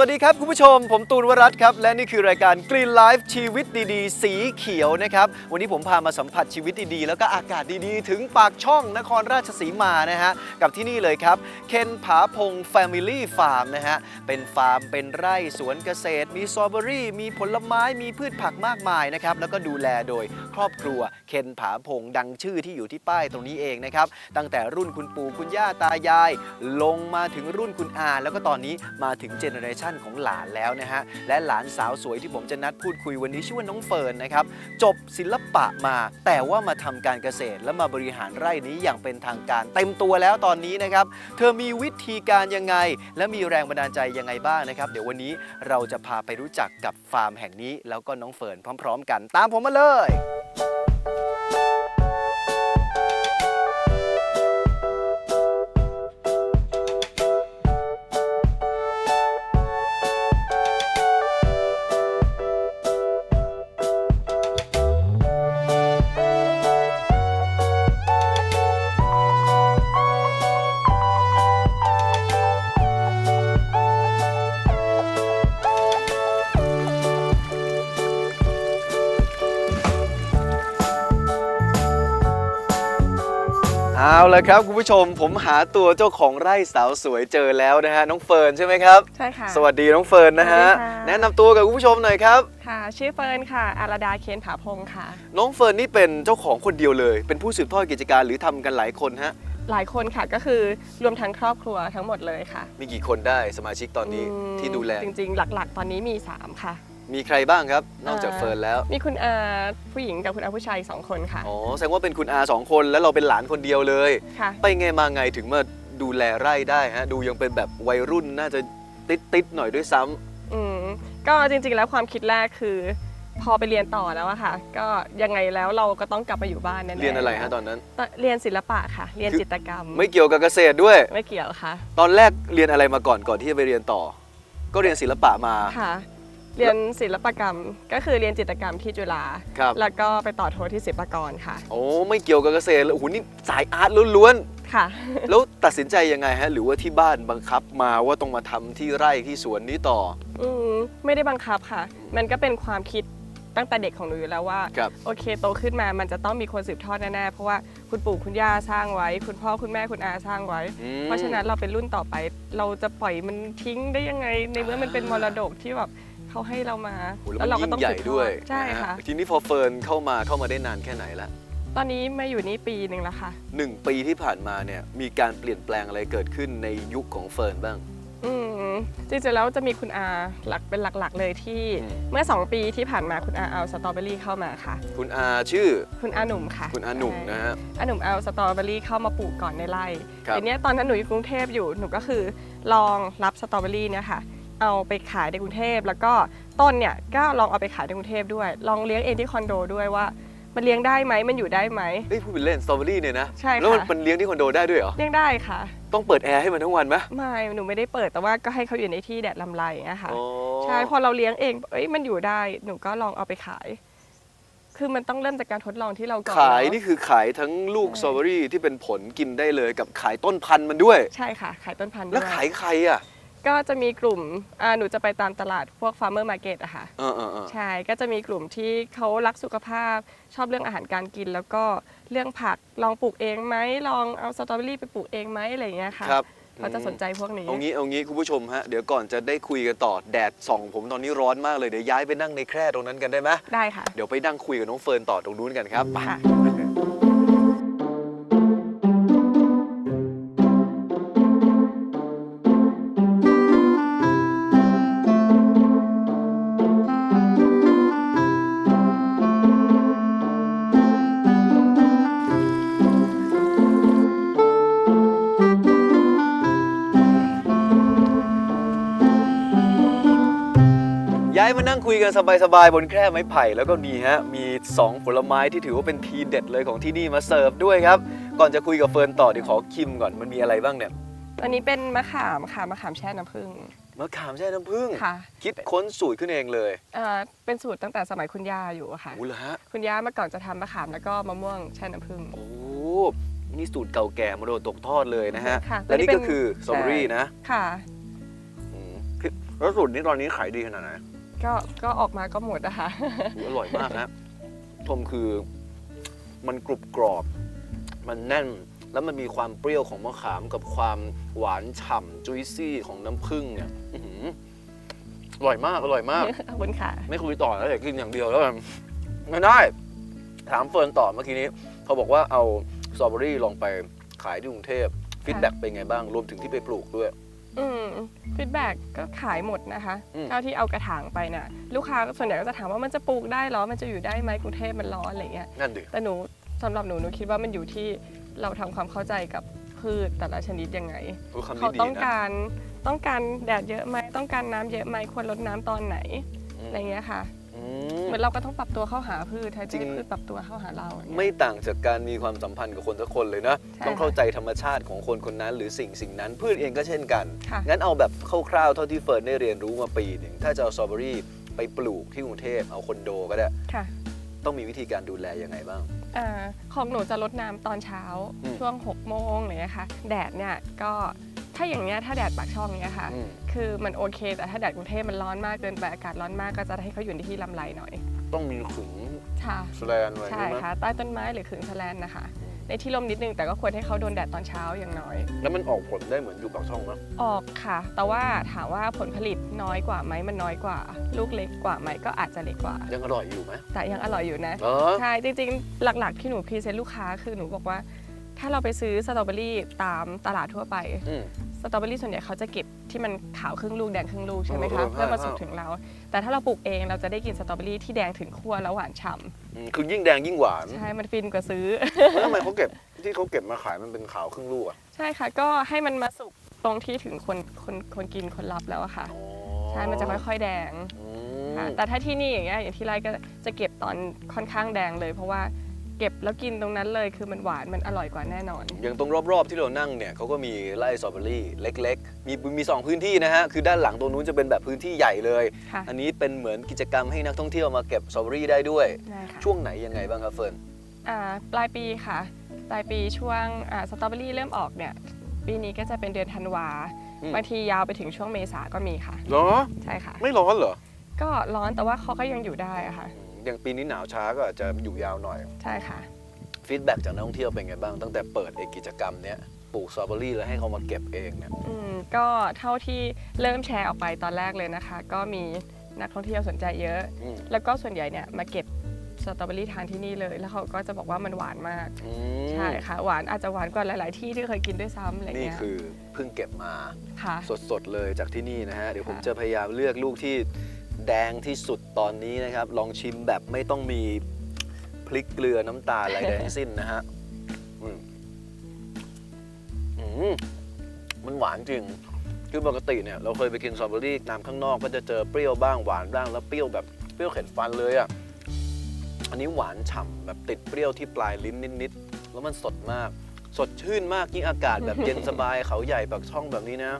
วัสดีครับ คุณผู้ชม ผมตูนวรัตครับ และนี่คือรายการ Green Life ชีวิตดีๆ สีเขียวนะครับ วันนี้ผมพามาสัมผัสชีวิตดีๆ แล้วก็อากาศดีๆ ถึงปากช่องนครราชสีมานะฮะ กับที่นี่เลยครับเคนผาพง Family Farm นะฮะ เป็นฟาร์มเป็นไร่สวนเกษตร มีสตรอเบอรี่ มีผลไม้มีพืชผักมากมายนะครับ แล้วก็ดูแลโดยครอบครัวเคนผาพงดังชื่อที่อยู่ที่ป้ายตรงนี้เองนะครับตั้งแต่รุ่นคุณปู่คุณย่าตายาย ลงมาถึงรุ่นคุณอาแล้วก็ตอนนี้มาถึงเจเนอเรชันของหลานแล้วนะฮะ และหลานสาวสวยที่ผมจะนัดพูดคุยวันนี้ชื่อว่าน้องเฟิร์นนะครับ จบศิลปะมาแต่ว่ามาทำการเกษตรและมาบริหารไร่นี้อย่างเป็นทางการ เต็มตัวแล้วตอนนี้นะครับ เธอมีวิธีการยังไง และมีแรงบันดาลใจยังไงบ้างนะครับ เดี๋ยววันนี้เราจะพาไปรู้จักกับฟาร์มแห่งนี้ แล้วก็น้องเฟิร์นพร้อม ๆ กัน ตามผมมาเลย เอาละครับคุณผู้ชมผมหาตัวเจ้าของไร่สาวสวยเจอแล้วนะฮะน้องเฟิร์นใช่ไหมครับ ใช่ค่ะ สวัสดีน้องเฟิร์นนะฮะสวัสดีค่ะ แนะนำตัวกับคุณผู้ชมหน่อยครับค่ะ ชื่อเฟิร์นค่ะ อารดาเคนผาพงศ์ค่ะ น้องเฟิร์นนี่เป็นเจ้าของคนเดียวเลย เป็นผู้สืบทอดกิจการหรือทำกันหลายคนฮะหลายคนค่ะก็คือรวมทั้งครอบครัวทั้งหมดเลยค่ะมีกี่คนได้สมาชิกตอนนี้อืมที่ดูแลจริงๆ หลักๆ ตอนนี้มี 3 ค่ะ มีใครบ้างครับ นอกจากเอ่อเฟิร์นแล้ว มีคุณอาผู้หญิงกับคุณอาผู้ชายอีกสองคนค่ะ อ๋อ แสดงว่าเป็นคุณอาสองคนแล้วเราเป็นหลานคนเดียวเลย ค่ะ ไปไงมาไงถึงมาดูแลไร่ได้ฮะ ดูยังเป็นแบบวัยรุ่นน่าจะติดติดๆหน่อยด้วยซ้ำอืม ก็จริงๆแล้วความคิดแรกคือ พอไปเรียนต่อแล้วอะค่ะ ก็ยังไงแล้วเราก็ต้องกลับมาอยู่บ้านแน่ๆเรียนอะไรฮะตอนนั้น ตอนเรียนศิลปะค่ะ เรียนคือจิตรกรรม ไม่เกี่ยวกับเกษตรด้วย ไม่เกี่ยวค่ะ ตอนแรกเรียนอะไรมาก่อนก่อนที่จะไปเรียนต่อ ก็เรียนศิลปะมา ค่ะ เรียนศิลปกรรม ก็คือเรียนจิตรกรรมที่จุฬาครับ แล้วก็ไปต่อโทที่ศิลปากรค่ะ โอ้ไม่เกี่ยวกับเกษตรเลยโอ้โหนี่สายอาร์ตล้วนค่ะ ๆ แล้วตัดสินใจยังไงฮะ หรือว่าที่บ้านบังคับมาว่าต้องมาทำที่ไร่ที่สวนนี้ต่อ อืมไม่ได้บังคับค่ะ มันก็เป็นความคิดตั้งแต่เด็กของหนูอยู่แล้วว่า ครับ โอเคโตขึ้นมามันจะต้องมีคนสืบทอดแน่ๆ เพราะว่าคุณปู่คุณย่าสร้างไว้ คุณพ่อคุณแม่คุณอาสร้างไว้ อืม เพราะฉะนั้นเราเป็นรุ่นต่อไป เราจะปล่อยมันทิ้งได้ยังไง ในเมื่อมันเป็นมรดกที่แบบ เขาให้เรามาโอ้โหแล้แล้ววเรามันก็ยิ่ต้องงใหญ่สืบทอด้วยใช่นฮค่ะทีนี้พอเฟิร์นเข้ามาเข้ามาได้นานแค่ไหนละตอนนี้มาอยู่นี่ปีหนึ่งแล้วค่ะ หนึ่งปีที่ผ่านมาเนี่ยมีการเปลี่ยนแปลงอะไรเกิดขึ้นในยุคของเฟิร์นบ้าง อืมจริงๆแล้วจะมีคุณอาหลักเป็นหลักๆเลยที่อืม เมื่อ2ปีที่ผ่านมาคุณอาเอาสตรอเบอรี่เข้ามาค่ะ คุณอาชื่อคุณอาหนุ่มค่ะคุณอาหนุ่มนะฮะ อาหนุ่มเอาสตรอเบอรี่เข้ามาปลูกก่อนในไร่ครับทีเนี้ยตอนนั้นหนูอยู่กรุงเทพอยู่หนูก็คือลองรับสตรอเบอรี่เนี่ยค่ะ เอาไปขายในกรุงเทพ แล้วก็ต้นเนี่ยก็ลองเอาไปขายในกรุงเทพด้วย ลองเลี้ยงเองที่คอนโดด้วยว่า มันเลี้ยงได้ไหมมันอยู่ได้ไหม เฮ้ยพูดเป็นเล่นสตรอเบอรี่เนี่ยนะใช่ค่ะ แล้วมันมันเลี้ยงที่คอนโดได้ด้วยเหรอ เลี้ยงได้ค่ะ ต้องเปิดแอร์ให้มันทั้งวันไหมไม่หนูไม่ได้เปิดแต่ว่าก็ให้เขาอยู่ในที่แดดลำไรอย่างเงี้ยค่ะ อ๋อใช่พอเราเลี้ยงเองเอ้ยมันอยู่ได้หนูก็ลองเอาไปขาย คือมันต้องเริ่มจากการทดลองที่เราก่อนขายเอะนี่คือขายทั้งลูกใช่สตรอเบอรี่ที่เป็นผลกินได้เลยกับขายต้นพันธุ์มันด้วย ใช่ค่ะ ขายต้นพันธุ์แล้วด้วยขายใครอะ ก็จะมีกลุ่มอ่าหนูจะไปตามตลาดพวก farmer market อะค่ะ เออเออเออใช่ ก็จะมีกลุ่มที่เขารักสุขภาพ ชอบเรื่องอาหารการกิน แล้วก็เรื่องผัก ลองปลูกเองไหม ลองเอาสตรอเบอรี่ไปปลูกเองไหมอะไรอย่างเงี้ยค่ะครับเขาจะสนใจพวกนี้ เอางี้เอางี้คุณผู้ชมฮะ เดี๋ยวก่อนจะได้คุยกันต่อแดดส่องผมตอนนี้ร้อนมากเลย เดี๋ยวย้ายไปนั่งในแคร่ตรงนั้นกันได้ไหมได้ค่ะ เดี๋ยวไปนั่งคุยกับน้องเฟิร์นต่อตรงนู้นกันครับไป ค่ะ มานั่งคุยกันสบายๆบนแคร่ไม้ไผ่แล้วก็มีฮะมี 2 ผลไม้ที่ถือว่าเป็นทีเด็ดเลยของที่นี่มาเสิร์ฟด้วยครับ ก่อนจะคุยกับเฟิร์นต่อเดี๋ยวขอคิมก่อนมันมีอะไรบ้างเนี่ยอันนี้เป็นมะขามค่ะมะขามแช่น้ำผึ้งมะขามแช่น้ำผึ้งค่ะคิดค้นสูตรขึ้นเองเลยเอ่อเป็นสูตรตั้งแต่สมัยคุณย่าอยู่อะค่ะอู้เหรอฮะคุณย่าเมื่อก่อนจะทำมะขามแล้วก็มะม่วงแช่น้ำผึ้งโอ้นี่สูตรเก่าแก่มาโดนตกทอดเลยนะฮะค่ะและนี่อันนี้เป็ก็นคือสตรอเบอรี่นะค่ะอืมคือแล้วสูตรนี้ตอนนี้ขายดีขนาดไหน ก็ก็ออกมาก็หมดนะคะอุ๊ยอร่อยมากนะชมคือมันกรุบกรอบ มันแน่น แล้วมันมีความเปรี้ยวของมะขามกับความหวานฉ่ำจุยซี่ของน้ำผึ้งเนี่ยอื้อหืออร่อยมาก อร่อยมาก ขอบคุณค่ะ ไม่คุยต่อแล้วอยากกินอย่างเดียวแล้วกันไม่ได้ ถามเฟิร์นต่อเมื่อกี้นี้เขาบอกว่าเอาสตรอเบอรี่ลองไปขายที่กรุงเทพฟีดแบ็กเป็นไงบ้าง รวมถึงที่ไปปลูกด้วย อืมฟีดแบ็กก็ขายหมดนะคะอืม เท่าที่เอากระถางไปน่ะลูกค้าส่วนใหญ่ก็จะถามว่ามันจะปลูกได้เหรอ มันจะอยู่ได้ไหมกรุงเทพมันร้อนอะไรเงี้ย นั่นดิ แต่หนูสำหรับหนูหนูคิดว่ามันอยู่ที่เราทำความเข้าใจกับพืชแต่ละชนิดยังไงรู้คำเขานี้ดีต้องนะการต้องการแดดเยอะไหมต้องการน้ำเยอะไหมควรลดน้ำตอนไหนอืมอะไรเงี้ยค่ะ อืมเหมือนเราก็ต้องปรับตัวเข้าหาพืชแทนจริที่งพืชปรับตัวเข้าหาเราอย่างเงี้ย ไม่ต่างจากการมีความสัมพันธ์กับคนสักคนเลยนะ ใช่ต้องเข้าใจธรรมชาติของคนคนนั้น หรือสิ่งสิ่งนั้น พืชเองก็เช่นกัน ค่ะ งั้นเอาแบบคร่าวๆเท่าที่เฟิร์นได้เรียนรู้มาปีหนึ่งถ้าจะเอาสตรอเบอรี่ไปปลูกที่กรุงเทพเอาคอนโดก็ได้ ค่ะ ต้องมีวิธีการดูแลยังไงบ้างอ่าของหนูจะลดน้ำตอนเช้าอืมช่วง6โมงอะไรเงี้ยค่ะแดดเนี่ยก็ ถ้าอย่างเงี้ยถ้าแดดปากช่องเนี้ยค่ะ อืม คือมันโอเค แต่ถ้าแดดกรุงเทพมันร้อนมากเกินไปอากาศร้อนมากก็จะให้เขาอยู่ในที่ลำไรหน่อยต้องมีขึงค่ะแสลนไว้ใช่ใช่ไหมค่ะ ใต้ต้นไม้หรือขึงแสแลนนะคะ ในที่ร่มนิดนึงแต่ก็ควรให้เขาโดนแดดตอนเช้าอย่างน้อย แล้วมันออกผลได้เหมือนอยู่ปากช่องไหมออกค่ะ แต่ว่าถามว่าผลผลิตน้อยกว่าไหมมันน้อยกว่า ลูกเล็กกว่าไหมก็อาจจะเล็กกว่า ยังอร่อยอยู่ไหมแต่ยังอร่อยอยู่นะ เออ ใช่ จริงๆ หลักๆ ที่หนูพรีเซนต์ลูกค้าคือหนูบอกว่า ถ้าเราไปซื้อสตรอเบอรี่ตามตลาดทั่วไป อืม สตรอเบอรี่ส่วนใหญ่เขาจะเก็บที่มันขาวครึ่งลูกแดงครึ่งลูกใช่ไหมเอคะอใช่เพื่อมาใช่สุกถึงเรา แต่ถ้าเราปลูกเองเราจะได้กินสตรอเบอรี่ที่แดงถึงขั้วแล้วหวานฉ่อืมคือยิ่งแดงยิ่งหวานำใช่มันฟินกว่าซื้อ แล้วทำไมเขาเก็บที่เขาเก็บมาขายมันเป็นขาวครึ่งลูกอะใช่ค่ะ ก็ให้มันมาสุกตรงที่ถึงคนคนคนกินคนรับแล้วอะค่ะอ๋อใช่มันจะค่อยๆแดงอืค่ะมแต่ถ้าที่นี่อย่างเงี้ยอย่างที่ไร่ก็จะเก็บตอนค่อนข้างแดงเลย เพราะว่า เก็บแล้วกินตรงนั้นเลย คือมันหวานมันอร่อยกว่าแน่นอน อย่างตรงรอบๆ ที่เรานั่งเนี่ยเขาก็มีไร่สตรอเบอรี่เล็ก ๆ มีมีสองพื้นที่นะฮะ คือด้านหลังตรงนู้นจะเป็นแบบพื้นที่ใหญ่เลย ค่ะ อันนี้เป็นเหมือนกิจกรรมให้นักท่องเที่ยวมาเก็บสตรอเบอรี่ได้ด้วย ได้ค่ะช่วงไหนยังไงบ้างครับเฟิร์น อ่าปลายปีค่ะ ปลายปีช่วงอ่าสตรอเบอรี่เริ่มออกเนี่ย ปีนี้ก็จะเป็นเดือนธันวาอืม บางทียาวไปถึงช่วงเมษาก็มีค่ะ เหรอ ใช่ค่ะ ไม่ร้อนเหรอ ก็ร้อนแต่ว่าเขาก็ยังอยู่ได้อะค่ะ อืม อย่างปีนี้หนาวช้าก็อาจจะอยู่ยาวหน่อยใช่ค่ะฟีดแบ็จากนักท่องเที่ยวเป็นไงบ้าง ตั้งแต่เปิดไอกิจกรรมเนี้ยปลูกสตรอเบอรี่แล้วให้เขามาเก็บเองเนี่ยอืมก็เท่าที่เริ่มแชร์ออกไปตอนแรกเลยนะคะ ก็มีนักท่องเที่ยวสนใจเยอะ อืมแล้วก็ส่วนใหญ่เนี่ยมาเก็บสตรอเบอรี่ทานที่นี่เลย แล้วเขาก็จะบอกว่ามันหวานมาก อืมใช่ค่ะ หวานอาจจะหวานกว่าหลาย ๆ ที่ที่เคยกินด้วยซ้ำอะไรนี่เงี้ยคือเพิ่งเก็บมา ค่ะ สดๆเลยจากที่นี่นะฮะ เดี๋ยวผมค่ะ จะพยายามเลือกลูกที่ แดงที่สุดตอนนี้นะครับ ลองชิมแบบไม่ต้องมีพริกเกลือน้ำตาลอะไรใดทั้งสิ้นนะฮะอืมอืมมันหวานจริง คือปกติเนี่ย เราเคยไปกินสตรอเบอรี่ตามข้างนอกก็จะเจอเปรี้ยวบ้างหวานบ้างแล้วเปรี้ยวแบบเปรี้ยวเข็ดฟันเลยอะ่ะ อันนี้หวานฉ่ำแบบติดเปรี้ยวที่ปลายลิ้นนิดๆ แล้วมันสดมาก สดชื่นมากยิ่งอากาศแบบเย็นสบายเขาใหญ่ปากช่องแบบนี้นะ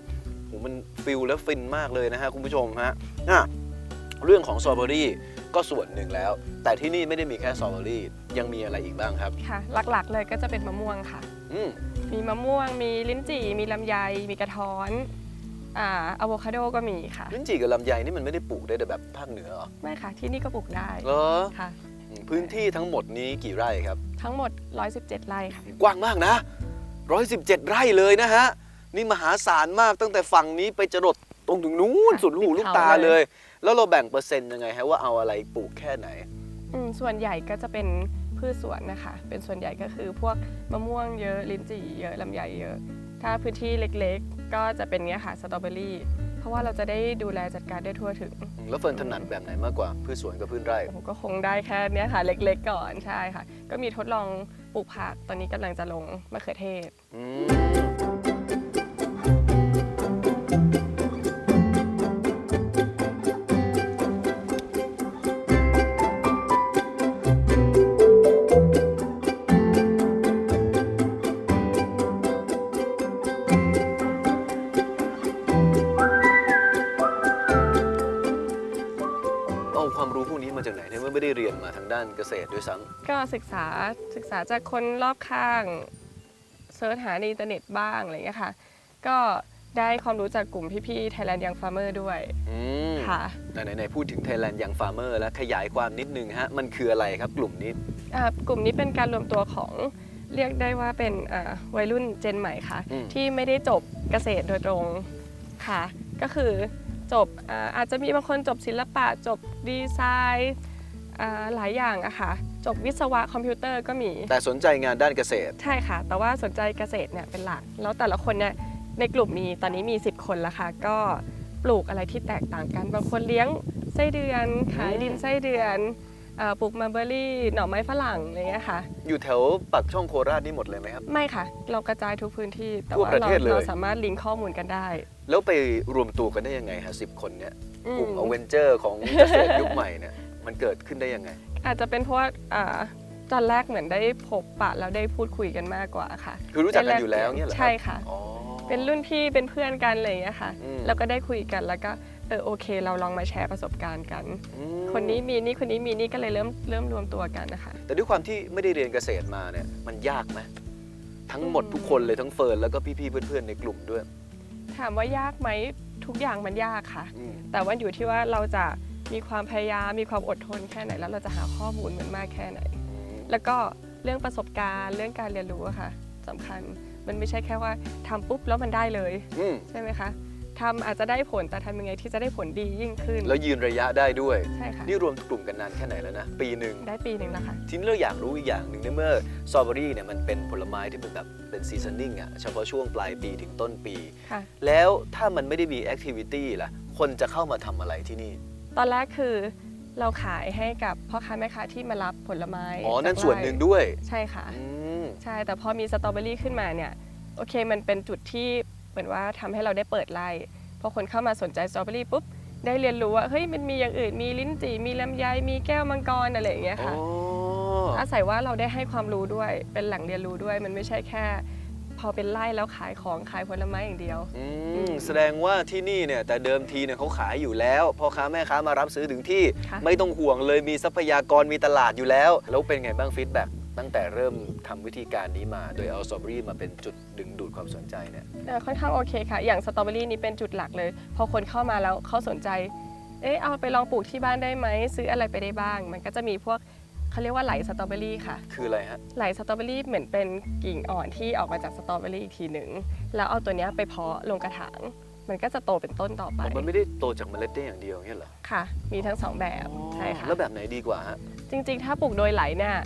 โหมันฟิลและฟินมากเลยนะฮะคุณผู้ชมฮะอะ เรื่องของสตรอเบอรี่ก็ส่วนหนึ่งแล้ว แต่ที่นี่ไม่ได้มีแค่สตรอเบอรี่ยังมีอะไรอีกบ้างครับค่ะ หลักๆเลยก็จะเป็นมะม่วงค่ะ อืมมีมะม่วง มีลิ้นจี่ มีลำไย มีกระท้อนอ่าอะโวคาโดก็มีค่ะ ลิ้นจี่กับลำไยนี่มันไม่ได้ปลูกได้แต่แบบภาคเหนือเหรอไม่ค่ะ ที่นี่ก็ปลูกได้เหรอค่ะ อืมพื้นที่ทั้งหมดนี้กี่ไร่ครับ ทั้งหมด 117 ไร่ค่ะ กว้างมากนะ 117 ไร่เลยนะฮะ นี่มหาศาลมากตั้งแต่ฝั่งนี้ไปจรดตรงถึงนู้นค่ะสุดหูลูกตาติดเขาเลเลยย แล้วเราแบ่งเปอร์เซ็นต์ยังไงฮะว่าเอาอะไรปลูกแค่ไหน อืมส่วนใหญ่ก็จะเป็นพืชสวนนะคะ เป็นส่วนใหญ่ก็คือพวกมะม่วงเยอะลิ้นจี่เยอะลำไยเยอะ ถ้าพื้นที่เล็กๆ ก็จะเป็นเนี้ยค่ะสตรอเบอรี่ เพราะว่าเราจะได้ดูแลจัดการได้ทั่วถึง แล้วเฟิร์นถนัดแบบไหนมากกว่าพืชสวนกับพืชไร่โอ้โหก็คงได้แค่เนี้ยค่ะ เล็กๆ ก่อนใช่ค่ะ ก็มีทดลองปลูกผักตอนนี้กำลังจะลงมะเขือเทศ อืม ด้านเกษตรด้วยซ้ก็ศึกษาศึกษาจากคนรอบข้างเซิร์ชหาในอินเทอร์เน็ตบ้างอะไรอย่างเงี้ยค่ะ ก็ได้ความรู้จากกลุ่มพี่ๆ Thailand Young Farmer ด้วยำอืมค่ะไหนๆพูดถึง Thailand Young Farmer แล้วขยายความนิดนึงฮะ มันคืออะไรครับกลุ่มนี้ อ่ากลุ่มนี้เป็นการรวมตัวของเรียกได้ว่าเป็นอ่าวัยรุ่นเจนใหม่ค่ะ อืม ที่ไม่ได้จบเกษตรโดยตรงค่ะ ก็คือ จบอาอาจจะมีบางคนจบศิลปะจบดีไซน์อ่าหลายอย่างอะค่ะ จบวิศวะคอมพิวเตอร์ก็มี แต่สนใจงานด้านเกษตร ใช่ค่ะ แต่ว่าสนใจเกษตรเนี่ยเป็นหลัก แล้วแต่ละคนเนี่ยในกลุ่มมีตอนนี้มี 10 คนแล้วค่ะ ก็ปลูกอะไรที่แตกต่างกัน บางคนเลี้ยงไส้เดือน ขายดินไส้เดือน เอ่อปลูกมาเบอรี่ หน่อไม้ฝรั่งอะไรเงี้ยค่ะ อยู่แถวปักช่องโคราชนี่หมดเลยไหมครับ ไม่ค่ะ เรากระจายทุกพื้นที่ แต่ทั่วว่าประเราเทศเลย เราสามารถลิงก์ข้อมูลกันได้แล้วไปรวมตัวกันได้ยังไงฮะสิบคนเนี่ยอืมกลุ่มอเวนเจอร์ของเกษตรยุคใหม่เนี่ยมันเกิดขึ้นได้ยังไง อาจจะเป็นเพราะว่าอ่าตอนแรกเหมือนได้พบปะแล้วได้พูดคุยกันมากกว่าค่ะคือรู้จักกันอยู่แล้วเนี่ยเหรอรับใช่ค่ะ อ๋อ เป็นรุ่นพี่เป็นเพื่อนกันอะไรอย่างเงี้ยค่ะ อืม แล้วก็ได้คุยกันแล้วก็ เออโอเค เราลองมาแชร์ประสบการณ์กัน อืมคนนี้มีนี่คนนี้มีนี่ก็เลยเริ่มเริ่มรวมตัวกันนะคะ แต่ด้วยความที่ไม่ได้เรียนเกษตรมาเนี่ยมันยากไหมทั้งหมดอืมทุกคนเลยทั้งเฟิร์นแล้วก็พี่ๆเพื่อนๆในกลุ่มด้วยถามว่ายากไหมทุกอย่างมันยากค่ะ อืมแต่ว่าอยู่ที่ว่าเราจะมีความพยายามมีความอดทนแค่ไหน แล้วเราจะหาข้อมูลมันมากแค่ไหน แล้วก็เรื่องประสบการณ์เรื่องการเรียนรู้อะค่ะสำคัญมันไม่ใช่แค่ว่าทำปุ๊บแล้วมันได้เลย อืมใช่ไหมคะ ทำอาจจะได้ผลแต่ทำยังไงที่จะได้ผลดียิ่งขึ้น แล้วยืนระยะได้ด้วย ใช่ค่ะ นี่รวมกลุ่มกันนานแค่ไหนแล้วนะ ปีหนึ่ง ได้ปีหนึ่งแล้วค่ะทีนี้เราอยากรู้อีกอย่างหนึ่งในเมื่อสตรอเบอรี่เนี่ยมันเป็นผลไม้ที่เป็นแบบเป็นซีซันนิ่งอะเฉพาะช่วงปลายปีถึงต้นปี ค่ะ แล้วถ้ามันไม่ได้มีแอคทิวิตี้ล่ะ คนจะเข้ามาทำอะไรที่นี่ ตอนแรกคือเราขายให้กับพ่อค้าแม่ค้าที่มารับผลไม้อ๋อ นั่นจากส่วนหนึ่งด้วย ใช่ค่ะ อืม ใช่แต่พอมีสตรอเบอรี่ขึ้นมาเนี่ยโอเคมันเป็นจุดที่เห มือนว่าทำให้เราได้เปิดไล่พอคนเข้ามาสนใจสตรอเบอรี่ปุ๊บได้เรียนรู้ว่าเฮ้ยมันมีอย่างอื่นมีลิ้นจี่มีลำไยมีแก้วมังกรอะไรอย่างเงี้ยอ๋อค่ะอาศัยว่าเราได้ให้ความรู้ด้วยเป็นแหล่งเรียนรู้ด้วยมันไม่ใช่แค่ พอเป็นไล่แล้วขายของขายผลไม้อย่างเดียวอือืมมแสดงว่าที่นี่เนี่ยแต่เดิมทีเนี่ยเขาขายอยู่แล้วพ่อค้าแม่ค้ามารับซื้อถึงที่ค่ะไม่ต้องห่วงเลยมีทรัพยากรมีตลาดอยู่แล้ว แล้วเป็นไงบ้างฟีดแบ็ก ตั้งแต่เริ่มทำวิธีการนี้มาโดยเอาสตรอเบอรี่มาเป็นจุดดึงดูดความสนใจเนี่ย เอ่อค่อนข้างโอเคค่ะ อย่างสตรอเบอรี่นี่เป็นจุดหลักเลย พอคนเข้ามาแล้วเขาสนใจ เอ๊ะ เอาไปลองปลูกที่บ้านได้ไหม ซื้ออะไรไปได้บ้าง มันก็จะมีพวกเขาเรียกว่าไหลสตรอเบอรี่ค่ะ คืออะไรฮะ ไหลสตรอเบอรี่เหมือนเป็นกิ่งอ่อนที่ออกมาจากสตรอเบอรี่อีกทีหนึ่ง แล้วเอาตัวเนี้ยไปเพาะลงกระถาง มันก็จะโตเป็นต้นต่อไปอ๋อมันไม่ได้โตจากเมล็ดได้อย่างเดียวเงี้ยเหรอค่ะ มีทั้งสองแบบ ใช่ค่ะ แล้วแบบไหนดีกว่าฮะ จริงๆ ถ้าปลูกโดยไหลเนี่ย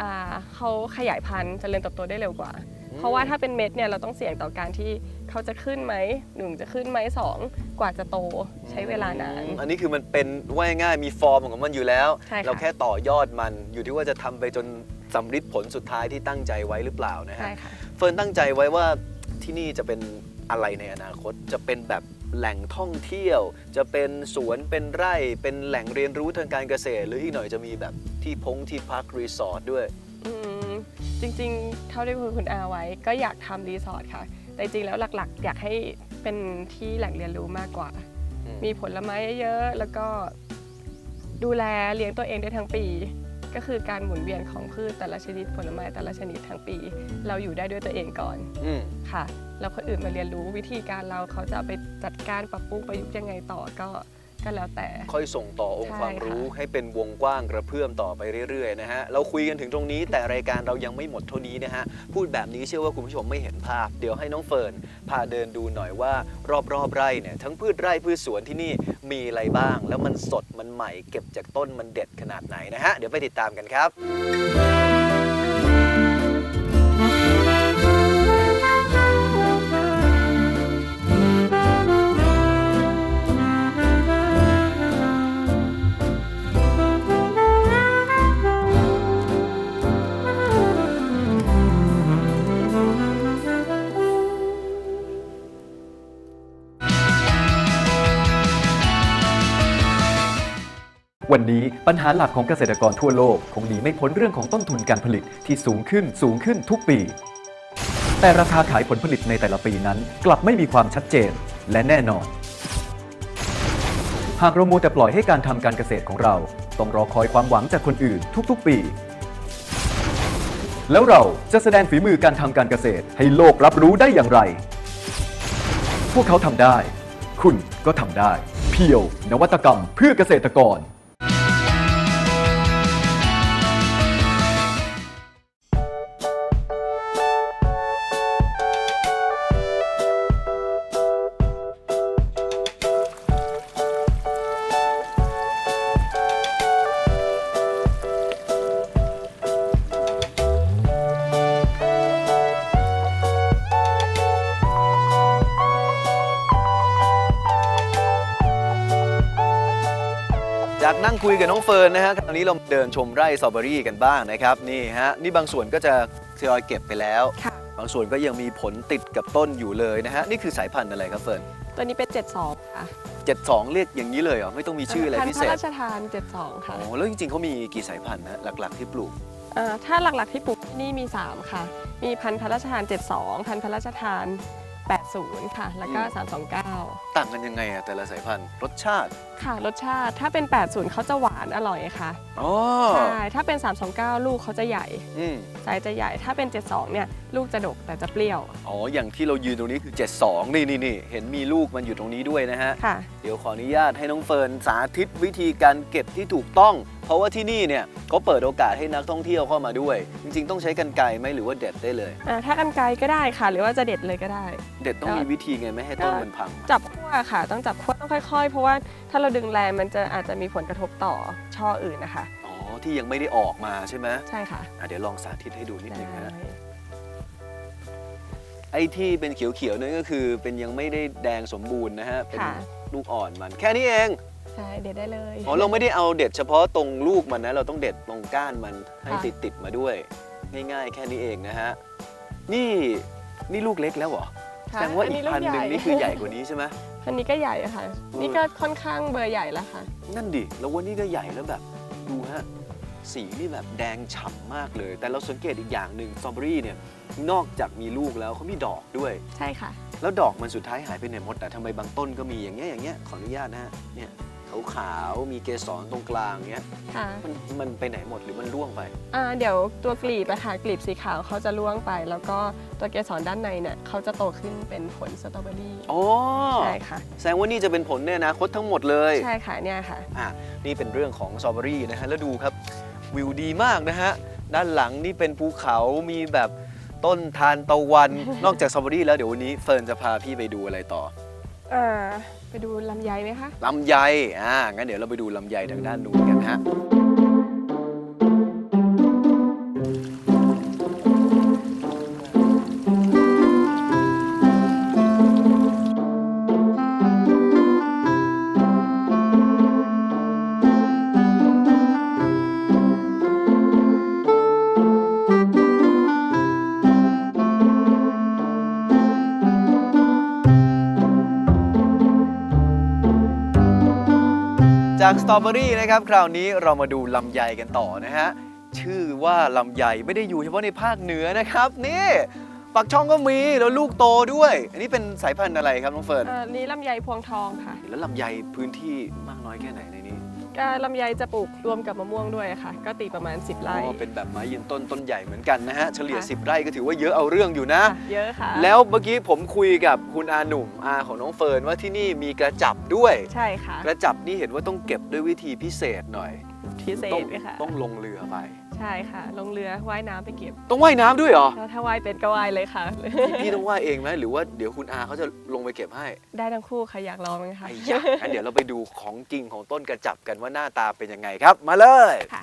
อ่าเขาขยายพันธุ์เจริญเติบโตได้เร็วกว่า เพราะว่าถ้าเป็นเม็ดเนี่ยเราต้องเสี่ยงต่อการที่เขาจะขึ้นไหมหนึ่งจะขึ้นไหมสองกว่าจะโตใช้เวลานานอืมอันนี้คือมันเป็นว่าง่ายๆมีฟอร์มของมันอยู่แล้ว ใช่ค่ะ เราแค่ต่อยอดมันอยู่ที่ว่าจะทำไปจนสำฤทธิ์ผลสุดท้ายที่ตั้งใจไว้หรือเปล่านะฮะ ใช่ค่ะ เฟิร์นตั้งใจไว้ว่าที่นี่จะเป็นอะไรในอนาคตจะเป็นแบบ แหล่งท่องเที่ยว จะเป็นสวนเป็นไร่เป็นแหล่งเรียนรู้ทางการเกษตร หรืออีกหน่อยจะมีแบบที่พงที่พักรีสอร์ทด้วยอืมจริงๆ เท่าที่คุยคุณอาไว้ก็อยากทำรีสอร์ทค่ะ แต่จริงๆแล้วหลักๆ อยากให้เป็นที่แหล่งเรียนรู้มากกว่า อืมมีผลไม้เยอะๆแล้วก็ดูแลเลี้ยงตัวเองได้ทั้งปี ก็คือการหมุนเวียนของพืชแต่ละชนิดผลไม้แต่ละชนิดทั้งปี เราอยู่ได้ด้วยตัวเองก่อน อืม ค่ะ แล้วคนอื่นมาเรียนรู้วิธีการเราเขาจะไปจัดการปรับปรุงประยุกต์ยังไงต่อก็ก็แล้วแต่ ค่อยส่งต่อองค์ความรู้ให้เป็นวงกว้างกระเพื่อมต่อไปเรื่อยๆนะฮะเราคุยกันถึงตรงนี้แต่รายการเรายังไม่หมดเท่านี้นะฮะพูดแบบนี้เชื่อว่าคุณผู้ชมไม่เห็นภาพ เดี๋ยวให้น้องเฟิร์นพาเดินดูหน่อยว่ารอบๆไร่เนี่ยทั้งพืชไร่พืชสวนที่นี่มีอะไรบ้าง แล้วมันสดมันใหม่เก็บจากต้นมันเด็ดขนาดไหนนะฮะเดี๋ยวไปติดตามกันครับ วันนี้ปัญหาหลักของเกษตรกรทั่วโลกคงหนีไม่พ้นเรื่องของต้นทุนการผลิตที่สูงขึ้นสูงขึ้นทุกปี แต่ราคาขายผลผลิตในแต่ละปีนั้นกลับไม่มีความชัดเจนและแน่นอน หากเรามัวแต่ปล่อยให้การทำการเกษตรของเรา ต้องรอคอยความหวังจากคนอื่นทุกๆ ปี แล้วเราจะแสดงฝีมือการทำการเกษตรให้โลกรับรู้ได้อย่างไร พวกเขาทำได้ คุณก็ทำได้ เพียวนวัตกรรมเพื่อเกษตรกรากนั่งคุยกับน้องเฟิร์นนะฮะคราวนี้เราเดินชมไร่สตรอเบอรี่กันบ้างนะครับนี่ฮะนี่บางส่วนก็จะทยอยเก็บไปแล้ว ค่ะ บางส่วนก็ยังมีผลติดกับต้นอยู่เลยนะฮะนี่คือสายพันธุ์อะไรครับเฟิร์นตัวนี้เป็น 72 ค่ะ72 เรียกอย่างนี้เลยเหรอไม่ต้องมีชื่ออะไรพันพิธุ์พเศระษราชทาน 72 ค่ะอ๋อแล้วจริงๆเขามีกี่สายพันธุ์นะหลักๆที่ปลูกอ่าถ้าหลักๆที่ปลูกที่นี่มี 3 ค่ะ มีพันธุ์พระราชทาน 72 พันธุ์พระราชทาน 80 ค่ะ แล้วก็อืม329 ต่างกันยังไงอะแต่ละสายพันธุ์รสชาติค่ะ รสชาติถ้าเป็น 80เขาจะหวานอร่อยค่ะอ๋อใช่ถ้าเป็น 329 ลูกเขาจะใหญ่อืมไซส์จะใหญ่ถ้าเป็น 72 เนี่ย ลูกจะดกแต่จะเปรี้ยวอ๋ออย่างที่เรายืนตรงนี้คือ 72 นี่นี่นี่เห็นมีลูกมันอยู่ตรงนี้ด้วยนะฮะ ค่ะ เดี๋ยวขออนุญาตให้น้องเฟิร์นสาธิตวิธีการเก็บที่ถูกต้อง เพราะว่าที่นี่เนี่ยเขาเปิดโอกาสให้นักท่องเที่ยวเข้ามาด้วย จริง ๆ ต้องใช้กันไกรไหมหรือว่าเด็ดได้เลย อ่าถ้ากันไกลก็ได้ค่ะ หรือว่าจะเด็ดเลยก็ได้ เด็ดต้องมีวิธีไงไม่ให้ต้นมันพัง จับขั้วค่ะ ต้องจับขั้วต้องค่อย ๆ เพราะว่าถ้าเราดึงแรงมันจะอาจจะมีผลกระทบต่อช่ออื่นนะคะ อ๋อ ที่ยังไม่ได้ออกมาใช่ไหมใช่ค่ะอะเดี๋ยวลองสาธิตให้ดูนิดนึงได้นะไอ้ที่เป็นเขียวๆนั่นก็คือเป็นยังไม่ได้แดงสมบูรณ์นะฮะเป็นค่ะ ลูกอ่อนมัน แค่นี้เอง ใช่เด็ดได้เลย อ๋อเราไม่ได้เอาเด็ดเฉพาะตรงลูกมันนะ เราต้องเด็ดตรงก้านมันให้ค่ะติดติดๆมาด้วย ง่ายๆ แค่นี้เองนะฮะ นี่นี่ลูกเล็กแล้วเหรอแสค่ะดงว่าอีกลูพันหนึ่งญ่นี่คือใหญ่กว่านี้ใช่ไหม อันนี้ก็ใหญ่อะค่ะ นี่ก็ค่อนข้างเบอร์ใหญ่แล้วค่ะ นั่นดิแล้ววันนี้ก็ใหญ่แล้วแบบดูฮะสีนี่แบบแดงฉ่ำมากเลย แต่เราสังเกตอีกอย่างหนึ่งสตรอเบอรี่เนี่ยนอกจากมีลูกแล้วเขามีดอกด้วย ใช่ค่ะ แล้วดอกมันสุดท้ายหายไปไหนหมดแต่ทำไมบางต้นก็มีอย่างเงี้ยอย่างเงี้ยขออนุญาตนะฮะเนี่ย ขาวๆ มีเกสรตรงกลางเงี้ย ค่ะมันมันไปไหนหมดหรือมันร่วงไป อ่าเดี๋ยวตัวกลีบอะค่ะกลีบสีขาวเขาจะล่วงไป แล้วก็ตัวเกสรด้านในเนี่ยเขาจะโตขึ้นเป็นผลสตรอเบอรี่อ๋อ ใช่ค่ะ แสดงว่านี่จะเป็นผลในอนาคตทั้งหมดเลย ใช่ค่ะเนี่ยค่ะ อะนี่เป็นเรื่องของสตรอเบอรี่นะฮะ แล้วดูครับวิวดีมากนะฮะ ด้านหลังนี่เป็นภูเขามีแบบต้นทานตะวัน นอกจากสตรอเบอรี่แล้วเดี๋ยววันนี้เฟิร์นจะพาพี่ไปดูอะไรต่อ อ่าไปดูลำไยไหมคะ ลำไย อ่า งั้นเดี๋ยวเราไปดูลำไยทางด้านนู้นกันฮะ สตรอเบอรี่นะครับ คราวนี้เรามาดูลำไยกันต่อนะฮะ ชื่อว่าลำไยไม่ได้อยู่เฉพาะในภาคเหนือนะครับ นี่ปักช่องก็มีแล้วลูกโตด้วย อันนี้เป็นสายพันธุ์อะไรครับน้องเฟิร์นอ่านี่ลำไยพวงทองค่ะ แล้วลำไยพื้นที่มากน้อยแค่ไหนในนี้ ก็ลำไยจะปลูกรวมกับมะม่วงด้วยค่ะ ก็ตีประมาณ 10 ไร่ อ๋อเป็นแบบไม้ยืนต้นต้นใหญ่เหมือนกันนะฮะ เฉลี่ย ค่ะ 10 ไร่ก็ถือว่าเยอะเอาเรื่องอยู่นะค่ะเยอะค่ะแล้วเมื่อกี้ผมคุยกับคุณอาหนุ่มอาของน้องเฟิร์นว่าที่นี่มีกระจับด้วย ใช่ค่ะกระจับนี่เห็นว่าต้องเก็บด้วยวิธีพิเศษหน่อยพิเศต้อษงเลยค่ะ ต้องลงเรือไป ใช่ค่ะ ลงเรือว่ายน้ำไปเก็บ ต้องว่ายน้ำด้วยเหรอ แล้วถ้าว่ายเป็นก็ว่ายเลยค่ะ พี่ต้องว่ายเองไหมหรือว่าเดี๋ยวคุณอาเขาจะลงไปเก็บให้ได้ทั้งคู่ค่ะอยากลองไหมคะ ไอ้ยะงั้นเดี๋ยวเราไปดูของจริงของต้นกระจับกันว่าหน้าตาเป็นยังไงครับ มาเลย ค่ะ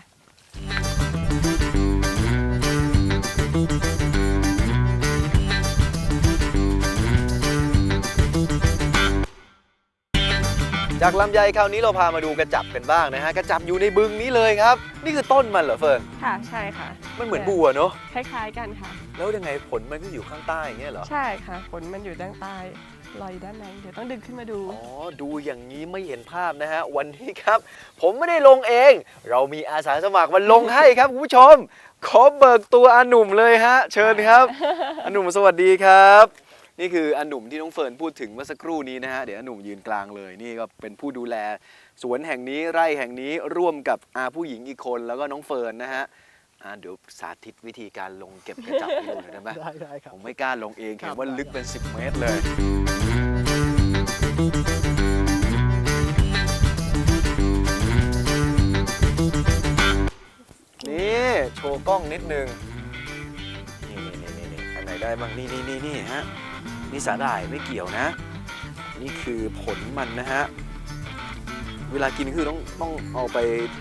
จากลำไยคราวนี้เราพามาดูกระจับกันบ้างนะฮะ กระจับอยู่ในบึงนี้เลยครับ นี่คือต้นมันเหรอเฟิร์น ค่ะใช่ค่ะมันเหมือนบัวเนอะคล้ายๆกันค่ะ แล้วยังไงผลมันก็อยู่ข้างใต้อย่างเงี้ยเหรอ ใช่ค่ะ ผลมันอยู่ด้านใต้ลอยอยู่ด้านใน เดี๋ยวต้องดึงขึ้นมาดู อ๋อ ดูอย่างนี้ไม่เห็นภาพนะฮะ วันนี้ครับ ผมไม่ได้ลงเอง เรามีอาสาสมัครมาลงให้ครับคุณผู้ชม ขอเบิกตัวอาหนุ่มเลยฮะ เชิญครับอาหนุ่มสวัสดีครับ นี่คืออาหนุ่มที่น้องเฟิร์นพูดถึงเมื่อสักครู่นี้นะฮะเดี๋ยวอาหนุ่มยืนกลางเลยนี่ก็เป็นผู้ดูแล สวนแห่งนี้ไร่แห่งนี้ร่วมกับอาผู้หญิงอีกคนแล้วก็น้องเฟิร์นนะฮะอ่าเดี๋ยวสาธิตวิธีการลงเก็บกระจับให้ดูหน่อยได้ไหมได้ได้ครับ ผมไม่กล้าลงเองครัเห็บนว่าได้ลึกเป็น 10 เมตรเลย นี่ โชว์กล้องนิดนึงนี่นี่นี่นี่อัน ไหนได้บ้างนี่นี่นี่นี่ฮะนี่สาหร่ายไม่เกี่ยวนะ นี่คือผลมันนะฮะเวลากินคือต้องต้องเอาไป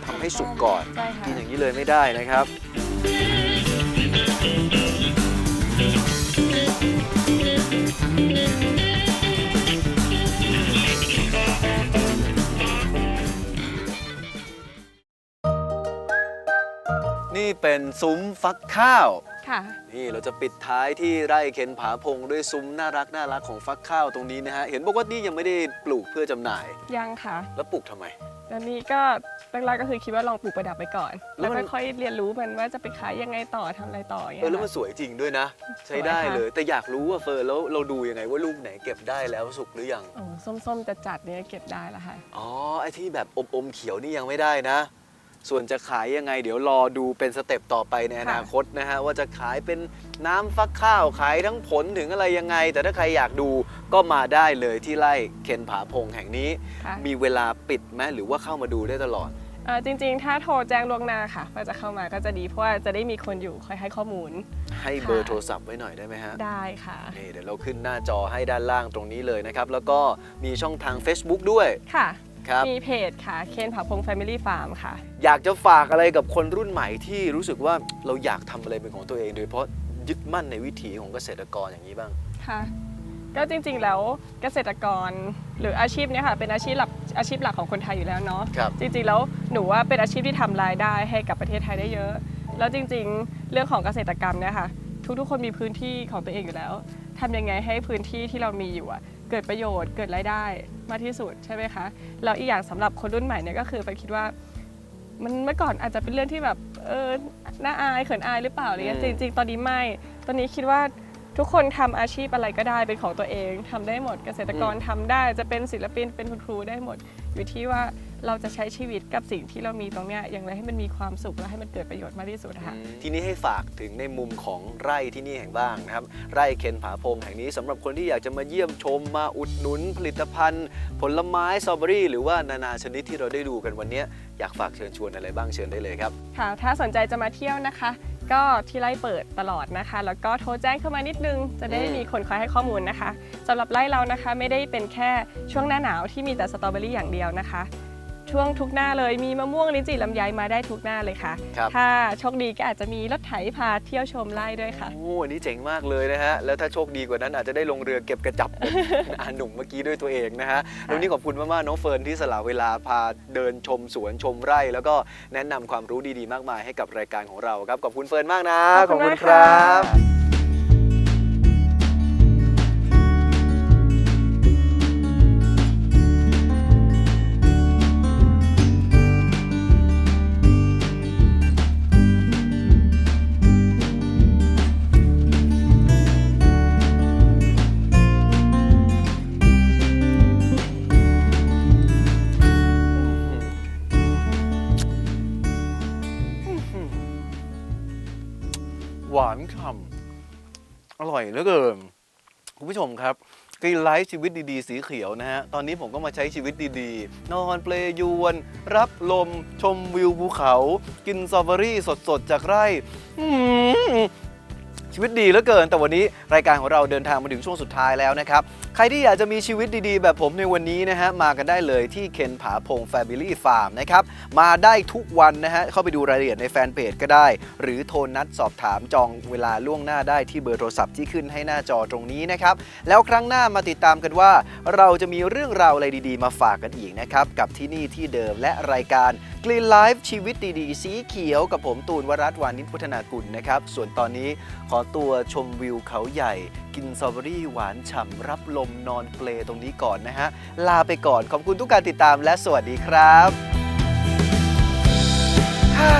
ทำให้สุกก่อนใช่ค่ะกินอย่างนี้เลยไม่ได้นะครับนี่เป็นซุ้มฟักข้าว ค่ะ นี่เราจะปิดท้ายที่ไร่เคนผาพงด้วยซุ้มน่ารักน่ารักของฟักข้าวตรงนี้นะฮะ เห็นบอกว่านี่ยังไม่ได้ปลูกเพื่อจำหน่าย ยังค่ะแล้วปลูกทำไมอันนี้ก็แรกๆก็คือคิดว่าลองปลูกประดับไปก่อน แล้แล้ววมัน ค่อยๆเรียนรู้มันว่าจะไปขายยังไงต่อทำอะไรต่ออย่างเออเงี้ยแล้วมันค่ะ สวยจริงด้วยนะ ใช้ได้สวยค่ะ เลย แต่อยากรู้ว่าเฟิร์นแล้วเราดูยังไงว่าลูกไหนเก็บได้แล้วสุกหรือยัง โอ้ส้มๆจะจัดๆเนี่ยเก็บได้แล้วค่ะ อ๋อไอ้ที่แบบอมอมๆเขียวนี่ยังไม่ได้นะ ส่วนจะขายยังไง เดี๋ยวรอดูเป็นสเต็ปต่อไปในอนาคตนะฮะว่าจะขายเป็นน้ำฟักข้าวขายทั้งผลถึงอะไรยังไง แต่ถ้าใครอยากดูก็มาได้เลยที่ไร่เคนผาพงแห่งนี้ ค่ะมีเวลาปิดไหมหรือว่าเข้ามาดูได้ตลอด เอ่อจริงๆ ถ้าโทรแจ้งล่วงหน้าค่ะว่าจะเข้ามาก็จะดีเพราะว่าจะได้มีคนอยู่คอยให้ข้อมูล ให้เบอร์โทรศัพท์ไว้หน่อยได้ไหมฮะ ได้ค่ะ นี่เดี๋ยวเราขึ้นหน้าจอให้ด้านล่างตรงนี้เลยนะครับ แล้วก็มีช่องทาง Facebook ด้วย ค่ะ ครับ มีเพจค่ะเคนผาพง Family Farm ค่ะ อยากจะฝากอะไรกับคนรุ่นใหม่ที่รู้สึกว่าเราอยากทำอะไรเป็นของตัวเอง โดยเฉพาะยึดมั่นในวิถีของเกษตรกรอย่างนี้บ้าง ค่ะ ก็จริงๆแล้วเกษตรกรหรืออาชีพเนี้ยค่ะเป็นอาชีพหลักอาชีพหลักของคนไทยอยู่แล้วเนาะ ครับ จริงๆแล้วหนูว่าเป็นอาชีพที่ทำรายได้ให้กับประเทศไทยได้เยอะ แล้วจริงๆ เรื่องของเกษตรกรรมเนี่ยค่ะ ทุกๆ คนมีพื้นที่ของตัวเองอยู่แล้วทำยังไงให้พื้นที่ที่เรามีอยู่อะ เกิดประโยชน์เกิดรายได้มากที่สุดใช่ไหมคะแล้วอีกอย่างสำหรับคนรุ่นใหม่เนี่ยก็คือไปคิดว่ามันเมื่อก่อนอาจจะเป็นเรื่องที่แบบเออน่าอายเขินอายหรือเปล่าอะไรเงี้ยอืจมริง ๆ ตอนนี้ไม่ ตอนนี้คิดว่าทุกคนทำอาชีพอะไรก็ได้เป็นของตัวเองทำได้หมดเกษตรกรทำได้จะเป็นศิลปินเป็นคุณครูได้หมดอยู่ที่ว่า เราจะใช้ชีวิตกับสิ่งที่เรามีตรงเนี้ยอย่างไรให้มันมีความสุขและให้มันเกิดประโยชน์มากที่สุดนะคะทีนี้ให้ฝากถึงในมุมของไร่ที่นี่แห่งบ้างนะครับ ไร่เคนผาพงแห่งนี้สำหรับคนที่อยากจะมาเยี่ยมชมมาอุดหนุนผลิตภัณฑ์ ผลไม้สตรอเบอรี่หรือว่านานาชนิดที่เราได้ดูกันวันนี้อยากฝากเชิญชวนอะไรบ้างเชิญได้เลยครับค่ะ ถ้าสนใจจะมาเที่ยวนะคะ ก็ที่ไร่เปิดตลอดนะคะ แล้วก็โทรแจ้งเข้ามานิดนึง จะได้อืมมีคนคอยให้ข้อมูลนะคะสำหรับไร่เรานะคะไม่ได้เป็นแค่ช่วงหน้าหนาวที่มีแต่สตรอเบอรี่อย่างเดียวนะคะ ช่วงทุกหน้าเลยมีมะม่วงลิ้นจี่ลำไยมาได้ทุกหน้าเลยค่ะ ครับ ถ้าโชคดีก็อาจจะมีรถไถพาเที่ยวชมไร่ด้วยค่ะ โอ้อันนี้เจ๋งมากเลยนะฮะ แล้วถ้าโชคดีกว่านั้นอาจจะได้ลงเรือเก็บกระจับเหมือนอาหนุ่มเมื่อกี้ด้วยตัวเองนะฮะแล้ววันนี้ขอบคุณมากๆน้องเฟิร์นที่สละเวลาพาเดินชมสวนชมไร่ แล้วก็แนะนำความรู้ดีๆ มากมายให้กับรายการของเราครับ ขอบคุณเฟิร์นมากนะ ขอบคุณมากครัค่ะ บ อยเหลือเกินคุณผู้ชมครับกรีนไลฟ์ชีวิตดีๆ สีเขียวนะฮะ ตอนนี้ผมก็มาใช้ชีวิตดีๆ นอนเปลยวน รับลม ชมวิวภูเขา กินสตรอเบอรี่สดๆ จากไร่ ชีวิตดีเหลือเกิน แต่วันนี้รายการของเราเดินทางมาถึงช่วงสุดท้ายแล้วนะครับ ใครที่อยากจะมีชีวิตดีๆ แบบผมในวันนี้นะฮะมากันได้เลยที่เคนผาพง Family Farm นะครับมาได้ทุกวันนะฮะเข้าไปดูรายละเอียดในแฟนเพจก็ได้ หรือโทรนัดสอบถามจองเวลาล่วงหน้าได้ที่เบอร์โทรศัพท์ที่ขึ้นให้หน้าจอตรงนี้นะครับแล้วครั้งหน้ามาติดตามกันว่า เราจะมีเรื่องราวอะไรดีๆ มาฝากกันอีกนะครับกับที่นี่ที่เดิมและรายการ Green Life ชีวิตดีๆ สีเขียวกับผมตูนวรัตน์วานิชพุทธนากุลนะครับส่วนตอนนี้ขอตัวชมวิวเขาใหญ่ กินสตรอเบอรี่หวานฉ่ำรับลมนอนเปลตรงนี้ก่อนนะฮะ ลาไปก่อนขอบคุณทุกการติดตามและสวัสดีครับฮ่า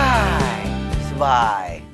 สบาย